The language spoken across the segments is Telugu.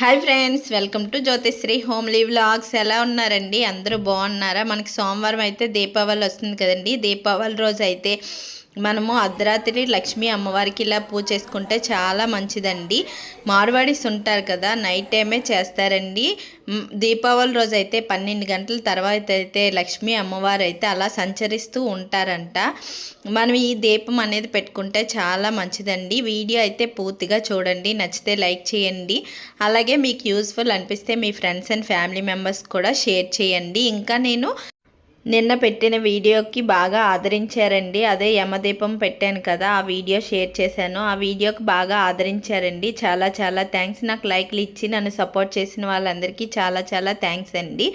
Hi friends welcome to Jyothisri homely vlogs. ఎలా ఉన్నారండి? అందరూ బాగున్నారా? మనకి సోమవారం అయితే దీపావళి వస్తుంది కదండి. దీపావళి రోజు అయితే మనము అర్ధరాత్రి లక్ష్మీ అమ్మవారికి ఇలా పూజ చేసుకుంటే చాలా మంచిదండి. మార్వాడీస్ ఉంటారు కదా నైట్ టైమే చేస్తారండి. దీపావళి రోజు అయితే పన్నెండు గంటల తర్వాత అయితే లక్ష్మీ అమ్మవారు అయితే అలా సంచరిస్తూ ఉంటారంట. మనం ఈ దీపం అనేది పెట్టుకుంటే చాలా మంచిదండి. వీడియో అయితే పూర్తిగా చూడండి నచ్చితే లైక్ చేయండి. అలాగే మీకు యూస్ఫుల్ అనిపిస్తే మీ ఫ్రెండ్స్ అండ్ ఫ్యామిలీ మెంబర్స్ కూడా షేర్ చేయండి. ఇంకా నేను నిన్న పెట్టిన వీడియోకి బాగా ఆదరించారండి. అదే యమదీపం పెట్టాను కదా ఆ వీడియో షేర్ చేశాను. ఆ వీడియోకి బాగా ఆదరించారండి. చాలా చాలా థ్యాంక్స్. నాకు లైక్లు ఇచ్చి నన్ను సపోర్ట్ చేసిన వాళ్ళందరికీ చాలా చాలా థ్యాంక్స్ అండి.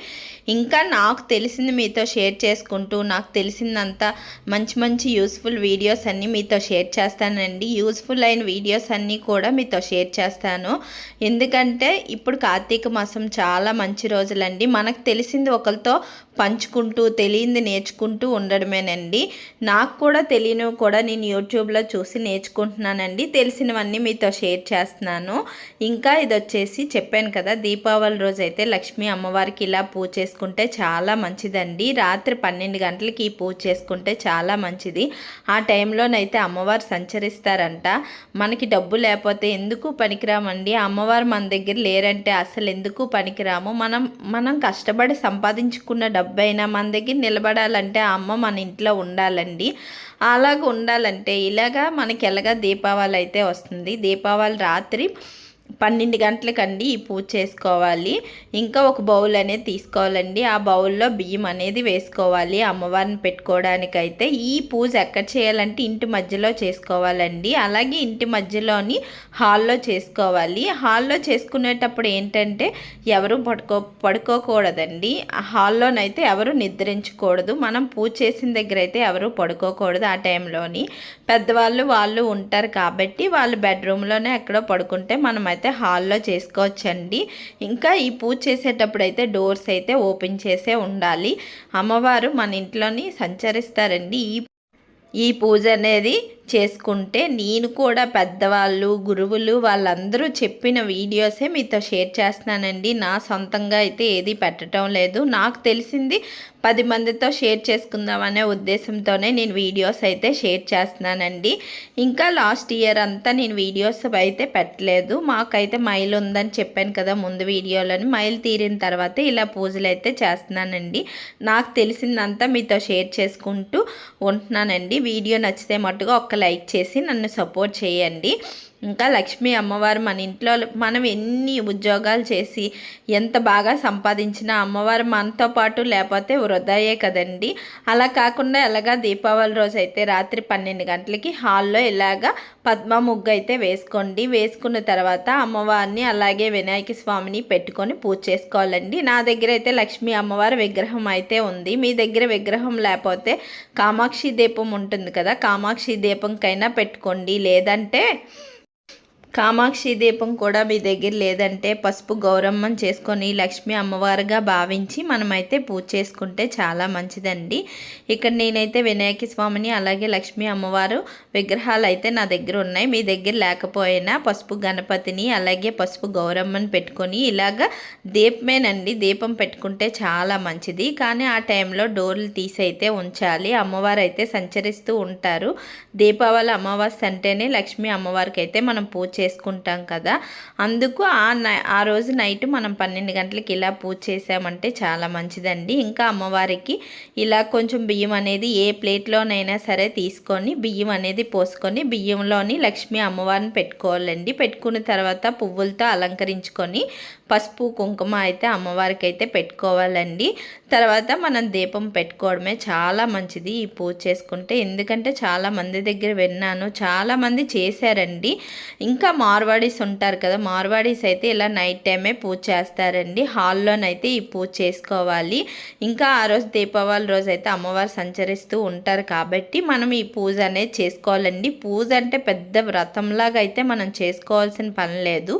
ఇంకా నాకు తెలిసింది మీతో షేర్ చేసుకుంటూ నాకు తెలిసిందంత మంచి మంచి యూస్ఫుల్ వీడియోస్ అన్నీ మీతో షేర్ చేస్తానండి. యూస్ఫుల్ అయిన వీడియోస్ అన్నీ కూడా మీతో షేర్ చేస్తాను. ఎందుకంటే ఇప్పుడు కార్తీక మాసం చాలా మంచి రోజులండి. మనకు తెలిసింది ఒకరితో పంచుకుంటూ తెలియంది నేర్చుకుంటూ ఉండడమేనండి. నాకు కూడా తెలియనివి కూడా నేను యూట్యూబ్లో చూసి నేర్చుకుంటున్నానండి. తెలిసినవన్నీ మీతో షేర్ చేస్తున్నాను. ఇంకా ఇది వచ్చేసి చెప్పాను కదా దీపావళి రోజు అయితే లక్ష్మీ అమ్మవారికి ఇలా పూజ చేసుకుంటే చాలా మంచిదండి. రాత్రి పన్నెండు గంటలకి ఈ పూజ చేసుకుంటే చాలా మంచిది. ఆ టైంలోనైతే అమ్మవారు సంచరిస్తారంట. మనకి డబ్బు లేకపోతే ఎందుకు పనికిరామండి? అమ్మవారు మన దగ్గర లేరంటే అసలు ఎందుకు పనికిరాము? మనం మనం కష్టపడి సంపాదించుకున్న డబ్బు అయినా మన దగ్గర నిలబడాలంటే ఆ అమ్మ మన ఇంట్లో ఉండాలండి. అలాగ ఉండాలంటే ఇలాగా మనకి ఎలాగా దీపావళి అయితే వస్తుంది. దీపావళి రాత్రి పన్నెండు గంటలకండి ఈ పూజ చేసుకోవాలి. ఇంకా ఒక బౌల్ అనేది తీసుకోవాలండి. ఆ బౌల్లో బియ్యం అనేది వేసుకోవాలి అమ్మవారిని పెట్టుకోవడానికైతే. ఈ పూజ ఎక్కడ చేయాలంటే ఇంటి మధ్యలో చేసుకోవాలండి. అలాగే ఇంటి మధ్యలోని హాల్లో చేసుకోవాలి. హాల్లో చేసుకునేటప్పుడు ఏంటంటే ఎవరు పడుకో పడుకోకూడదండి. హాల్లోనైతే ఎవరు నిద్రించకూడదు. మనం పూజ చేసిన దగ్గర అయితే ఎవరు పడుకోకూడదు ఆ టైంలోని. పెద్దవాళ్ళు వాళ్ళు ఉంటారు కాబట్టి వాళ్ళు బెడ్రూమ్లోనే ఎక్కడో పడుకుంటే మనం అయితే హాల్లో చేసుకోవచ్చండి. ఇంకా ఈ పూజ చేసేటప్పుడు అయితే డోర్స్ అయితే ఓపెన్ చేసే ఉండాలి. అమ్మవారు మన ఇంట్లోని సంచరిస్తారండి. ఈ ఈ పూజ అనేది చేసుకుంటే నేను కూడా పెద్దవాళ్ళు గురువులు వాళ్ళందరూ చెప్పిన వీడియోసే మీతో షేర్ చేస్తున్నానండి. నా సొంతంగా అయితే ఏది పెట్టడం లేదు. నాకు తెలిసింది పది మందితో షేర్ చేసుకుందామనే ఉద్దేశంతోనే నేను వీడియోస్ అయితే షేర్ చేస్తున్నానండి. ఇంకా లాస్ట్ ఇయర్ అంతా నేను వీడియోస్ అయితే పెట్టలేదు. మాకైతే మైల్ ఉందని చెప్పాను కదా ముందు వీడియోలోని. మైల్ తీరిన తర్వాత ఇలా పూజలు అయితే చేస్తున్నానండి. నాకు తెలిసిందంతా మీతో షేర్ చేసుకుంటూ ఉంటున్నానండి. వీడియో నచ్చితే మట్టుగా ఒక్క లైక్ చేసి నన్ను సపోర్ట్ చేయండి. ఇంకా లక్ష్మీ అమ్మవారు మన ఇంట్లో మనం ఎన్ని ఉద్యోగాలు చేసి ఎంత బాగా సంపాదించినా అమ్మవారు మనతో పాటు లేకపోతే వృధాయే కదండి. అలా కాకుండా ఎలాగా దీపావళి రోజు అయితే రాత్రి పన్నెండు గంటలకి హాల్లో ఇలాగా పద్మ ముగ్గు అయితే వేసుకోండి. వేసుకున్న తర్వాత అమ్మవారిని అలాగే వినాయక స్వామిని పెట్టుకొని పూజ చేసుకోవాలండి. నా దగ్గర అయితే లక్ష్మీ అమ్మవారి విగ్రహం అయితే ఉంది. మీ దగ్గర విగ్రహం లేకపోతే కామాక్షి దీపం ఉంటుంది కదా కామాక్షి దీపంకైనా పెట్టుకోండి. లేదంటే కామాక్షి దీపం కూడా మీ దగ్గర లేదంటే పసుపు గౌరమ్మం చేసుకొని లక్ష్మి అమ్మవారుగా భావించి మనమైతే పూజ చేసుకుంటే చాలా మంచిదండి. ఇక్కడ నేనైతే వినాయక స్వామిని అలాగే లక్ష్మీ అమ్మవారు విగ్రహాలు అయితే నా దగ్గర ఉన్నాయి. మీ దగ్గర లేకపోయినా పసుపు గణపతిని అలాగే పసుపు గౌరమ్మని పెట్టుకొని ఇలాగా దీపమేనండి. దీపం పెట్టుకుంటే చాలా మంచిది. కానీ ఆ టైంలో డోర్లు తీసి అయితే ఉంచాలి. అమ్మవారు అయితే సంచరిస్తూ ఉంటారు. దీపావళి అమావాస్య అంటేనే లక్ష్మీ అమ్మవారికి అయితే మనం పూజ చేసుకుంటాం కదా. అందుకు ఆ నై ఆ రోజు నైట్ మనం పన్నెండు గంటలకి ఇలా పూజ చేసామంటే చాలా మంచిదండి. ఇంకా అమ్మవారికి ఇలా కొంచెం బియ్యం అనేది ఏ ప్లేట్లోనైనా సరే తీసుకొని బియ్యం అనేది పోసుకొని బియ్యంలోని లక్ష్మీ అమ్మవారిని పెట్టుకోవాలండి. పెట్టుకున్న తర్వాత పువ్వులతో అలంకరించుకొని పసుపు కుంకుమ అయితే అమ్మవారికి అయితే పెట్టుకోవాలండి. తర్వాత మనం దీపం పెట్టుకోవడమే చాలా మంచిది ఈ పూజ చేసుకుంటే. ఎందుకంటే చాలా మంది దగ్గర విన్నాను చాలామంది చేశారండి. ఇంకా మార్వాడీస్ ఉంటారు కదా మార్వాడీస్ అయితే ఇలా నైట్ టైమే పూజ చేస్తారండి. హాల్లోనైతే ఈ పూజ చేసుకోవాలి. ఇంకా ఆ రోజు దీపావళి రోజు అయితే అమ్మవారు సంచరిస్తూ ఉంటారు కాబట్టి మనం ఈ పూజ అనేది చేసుకోవాలండి. పూజ అంటే పెద్ద వ్రతంలాగా అయితే మనం చేసుకోవాల్సిన పని లేదు.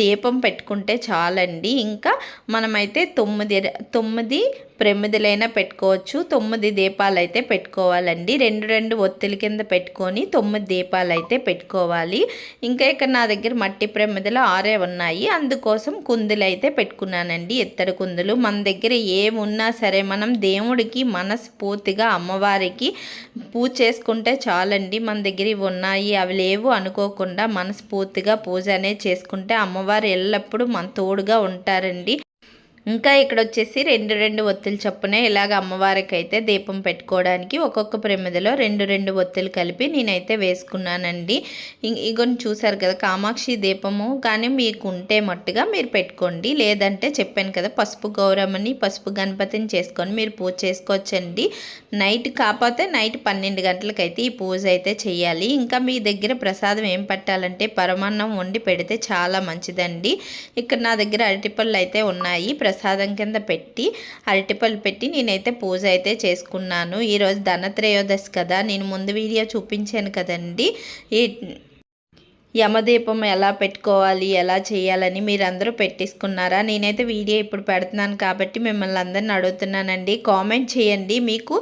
దీపం పెట్టుకుంటే చాలండి. ఇంకా మనమైతే తొమ్మిది తొమ్మిది ప్రమిదలైనా పెట్టుకోవచ్చు. తొమ్మిది దీపాలు అయితే పెట్టుకోవాలండి. రెండు రెండు ఒత్తిడి కింద పెట్టుకొని తొమ్మిది దీపాలు అయితే పెట్టుకోవాలి. ఇంకా ఇక్కడ నా దగ్గర మట్టి ప్రమిదలు ఆరే ఉన్నాయి. అందుకోసం కుందులు అయితే పెట్టుకున్నానండి. ఇత్తడి కుందులు మన దగ్గర ఏమున్నా సరే మనం దేవుడికి మనస్ఫూర్తిగా అమ్మవారికి పూజ చేసుకుంటే చాలండి. మన దగ్గర ఇవి ఉన్నాయి. అవి లేవు అనుకోకుండా మనస్ఫూర్తిగా పూజ అనేది చేసుకుంటే అమ్మవారు ఎల్లప్పుడూ మన తోడుగా ఉంటారండి. ఇంకా ఇక్కడ వచ్చేసి రెండు రెండు ఒత్తులు చొప్పున ఇలాగ అమ్మవారికి అయితే దీపం పెట్టుకోవడానికి ఒక్కొక్క ప్రమిదలో రెండు రెండు ఒత్తులు కలిపి నేనైతే వేసుకున్నానండి. ఇగొని చూసారు కదా కామాక్షి దీపము. కానీ మీకు ఉంటే మట్టుగా మీరు పెట్టుకోండి. లేదంటే చెప్పాను కదా పసుపు గౌరమ్మని పసుపు గణపతిని చేసుకొని మీరు పూజ చేసుకోవచ్చండి. నైట్ కాకపోతే నైట్ పన్నెండు గంటలకైతే ఈ పూజ అయితే చేయాలి ఇంకా మీ దగ్గర ప్రసాదం ఏం పెట్టాలంటే పరమాన్నం వండి పెడితే చాలా మంచిదండి. ఇక్కడ నా దగ్గర అరటిపళ్ళు అయితే ఉన్నాయి. ప్రసాదం కింద పెట్టి అరటిపళ్ళు పెట్టి నేనైతే పూజ అయితే చేసుకున్నాను. ఈరోజు ధనత్రయోదశి కదా నేను ముందు వీడియో చూపించాను కదండి. ఈ యమదీపం ఎలా పెట్టుకోవాలి ఎలా చేయాలని మీరందరూ పెట్టేసుకున్నారా? నేనైతే వీడియో ఇప్పుడు పెడుతున్నాను కాబట్టి మిమ్మల్ని అందరిని అడుగుతున్నానండి. కామెంట్ చేయండి. మీకు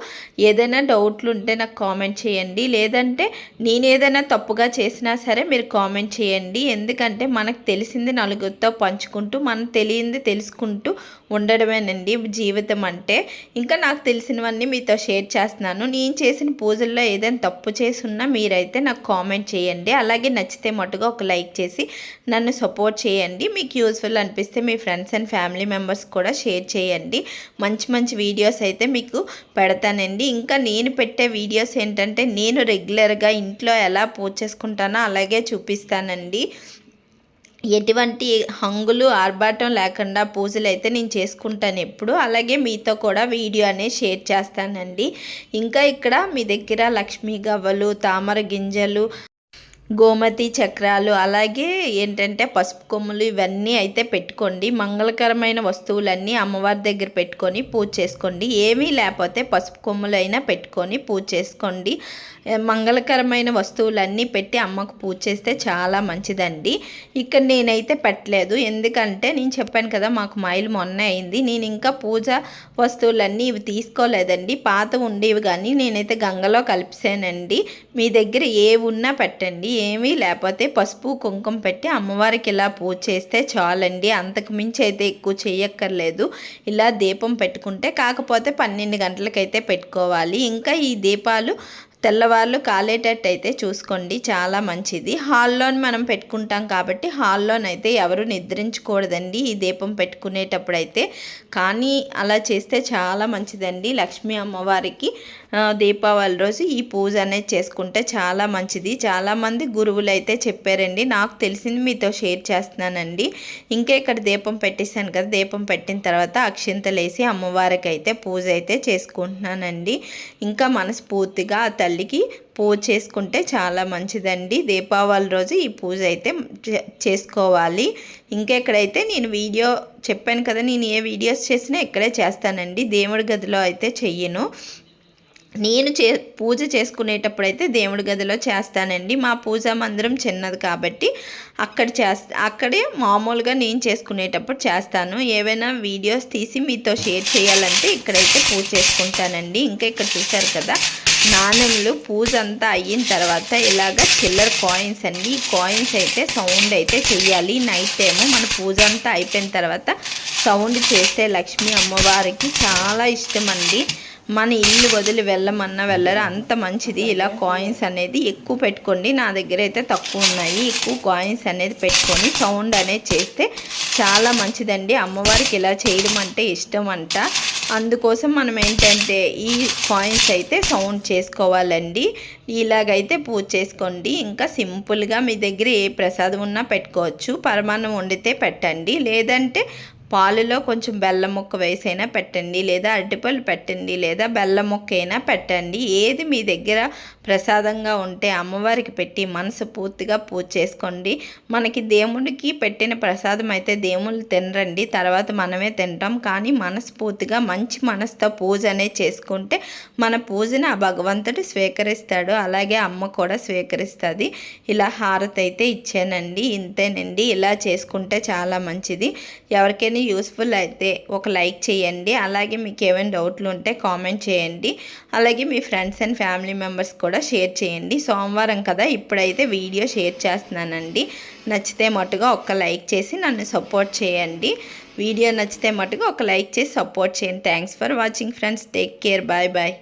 ఏదైనా డౌట్లు ఉంటే నాకు కామెంట్ చేయండి. లేదంటే నేను ఏదైనా తప్పుగా చేసినా సరే మీరు కామెంట్ చేయండి. ఎందుకంటే మనకు తెలిసింది నలుగురితో పంచుకుంటూ మనం తెలియంది తెలుసుకుంటూ ఉండడమేనండి జీవితం అంటే. ఇంకా నాకు తెలిసినవన్నీ మీతో షేర్ చేస్తున్నాను. నేను చేసిన పూజల్లో ఏదైనా తప్పు చేసున్నా మీరైతే నాకు కామెంట్ చేయండి. అలాగే నచ్చితే మటుగా ఒక లైక్ చేసి నన్ను సపోర్ట్ చేయండి. మీకు యూస్ఫుల్ అనిపిస్తే మీ ఫ్రెండ్స్ అండ్ ఫ్యామిలీ మెంబర్స్ కూడా షేర్ చేయండి. మంచి మంచి వీడియోస్ అయితే మీకు పెడతానండి. ఇంకా నేను పెట్టే వీడియోస్ ఏంటంటే నేను రెగ్యులర్గా ఇంట్లో ఎలా పూజ చేసుకుంటానో అలాగే చూపిస్తానండి. ఎటువంటి హంగులు ఆర్భాటం లేకుండా పూజలు అయితే నేను చేసుకుంటాను ఎప్పుడు. అలాగే మీతో కూడా వీడియో అనేది షేర్ చేస్తానండి. ఇంకా ఇక్కడ మీ దగ్గర లక్ష్మీ గవ్వలు తామర గింజలు గోమతి చక్రాలు అలాగే ఏంటంటే పసుపు కొమ్ములు ఇవన్నీ అయితే పెట్టుకోండి. మంగళకరమైన వస్తువులన్నీ అమ్మవారి దగ్గర పెట్టుకొని పూజ చేసుకోండి. ఏమీ లేకపోతే పసుపు కొమ్ములు అయినా పెట్టుకొని పూజ చేసుకోండి. మంగళకరమైన వస్తువులన్నీ పెట్టి అమ్మకు పూజ చేస్తే చాలా మంచిదండి. ఇక్కడ నేనైతే పెట్టలేదు. ఎందుకంటే నేను చెప్పాను కదా మాకు మైలు మొన్న అయింది. నేను ఇంకా పూజ వస్తువులన్నీ ఇవి తీసుకోలేదండి. పాత ఉండేవి కానీ నేనైతే గంగలో కలిపిసానండి మీ దగ్గర ఏ ఉన్నా పెట్టండి. ఏమీ లేకపోతే పసుపు కుంకుమ పెట్టి అమ్మవారికి ఇలా పూజ చేస్తే చాలండి. అంతకు మించి అయితే ఎక్కువ చేయక్కర్లేదు. ఇలా దీపం పెట్టుకుంటే కాకపోతే పన్నెండు గంటలకైతే పెట్టుకోవాలి. ఇంకా ఈ దీపాలు తెల్లవాళ్ళు కాలేటట్టు అయితే చూసుకోండి. చాలా మంచిది. హాల్లోని మనం పెట్టుకుంటాం కాబట్టి హాల్లోనైతే ఎవరు నిద్రించకూడదండి. ఈ దీపం పెట్టుకునేటప్పుడు అయితే కానీ అలా చేస్తే చాలా మంచిదండి లక్ష్మీ అమ్మవారికి. దీపావళి రోజు ఈ పూజ అనేది చేసుకుంటే చాలా మంచిది. చాలామంది గురువులు అయితే చెప్పారండి. నాకు తెలిసింది మీతో షేర్ చేస్తున్నానండి. ఇంకా ఇక్కడ దీపం పెట్టేశాను కదా దీపం పెట్టిన తర్వాత అక్షింతలేసి అమ్మవారికి అయితే పూజ అయితే చేసుకుంటున్నానండి. ఇంకా మనస్ఫూర్తిగా ఆ తల్లికి పూజ చేసుకుంటే చాలా మంచిదండి. దీపావళి రోజు ఈ పూజ అయితే చేసుకోవాలి. ఇంకెక్కడైతే నేను వీడియో చెప్పాను కదా నేను ఏ వీడియోస్ చేసినా ఇక్కడే చేస్తానండి. దేవుడి గదిలో అయితే చెయ్యను. నేను చే పూజ చేసుకునేటప్పుడు అయితే దేవుడి గదిలో చేస్తానండి. మా పూజ మందిరం చిన్నది కాబట్టి అక్కడ చేస్తా అక్కడే మామూలుగా నేను చేసుకునేటప్పుడు చేస్తాను. ఏవైనా వీడియోస్ తీసి మీతో షేర్ చేయాలంటే ఇక్కడైతే పూజ చేసుకుంటానండి. ఇంకా ఇక్కడ చూశారు కదా నాణ్యములు పూజ అంతా అయిన తర్వాత ఇలాగ చిల్లర కాయిన్స్ అండి. ఈ కాయిన్స్ అయితే సౌండ్ అయితే చెయ్యాలి. నైట్ టైము మన పూజ అంతా అయిపోయిన తర్వాత సౌండ్ చేస్తే లక్ష్మీ అమ్మవారికి చాలా ఇష్టం అండి. మన ఇల్లు వదిలి వెళ్ళమన్నా వెళ్ళరు? అంత మంచిది. ఇలా కాయిన్స్ అనేది ఎక్కువ పెట్టుకోండి. నా దగ్గర అయితే తక్కువ ఉన్నాయి. ఎక్కువ కాయిన్స్ అనేది పెట్టుకొని సౌండ్ అనేది చేస్తే చాలా మంచిదండి. అమ్మవారికి ఇలా చేయడం అంటే ఇష్టం అంట. అందుకోసం మనం ఏంటంటే ఈ కాయిన్స్ అయితే సౌండ్ చేసుకోవాలండి. ఇలాగైతే పూజ చేసుకోండి. ఇంకా సింపుల్గా మీ దగ్గర ఏ ప్రసాదం ఉన్నా పెట్టుకోవచ్చు. పరమాన్నం వండితే పెట్టండి. లేదంటే పాలులో కొంచెం బెల్లం ముక్క వేసైనా పెట్టండి లేదా అరటిపళ్ళు పెట్టండి లేదా బెల్లం ముక్క అయినా పెట్టండి. ఏది మీ దగ్గర ప్రసాదంగా ఉంటే అమ్మవారికి పెట్టి మనసు పూర్తిగా పూజ చేసుకోండి. మనకి దేవుడికి పెట్టిన ప్రసాదం అయితే దేవుళ్ళు తినరండి తర్వాత మనమే తింటాం. కానీ మనస్ఫూర్తిగా మంచి మనసుతో పూజ అనేది చేసుకుంటే మన పూజను ఆ భగవంతుడు స్వీకరిస్తాడు అలాగే అమ్మ కూడా స్వీకరిస్తుంది. ఇలా హారతి అయితే ఇచ్చానండి ఇంతేనండి. ఇలా చేసుకుంటే చాలా మంచిది. ఎవరికైనా కానీ యూస్ఫుల్ అయితే ఒక లైక్ చేయండి. అలాగే మీకు ఏమైనా డౌట్లు ఉంటే కామెంట్ చేయండి. అలాగే మీ ఫ్రెండ్స్ అండ్ ఫ్యామిలీ మెంబర్స్ కూడా షేర్ చేయండి. సోమవారం కదా ఇప్పుడైతే వీడియో షేర్ చేస్తున్నానండి. నచ్చితే మటుగా ఒక లైక్ చేసి నన్ను సపోర్ట్ చేయండి. వీడియో నచ్చితే మటుగా ఒక లైక్ చేసి సపోర్ట్ చేయండి. Thanks for watching friends. Take care. Bye bye.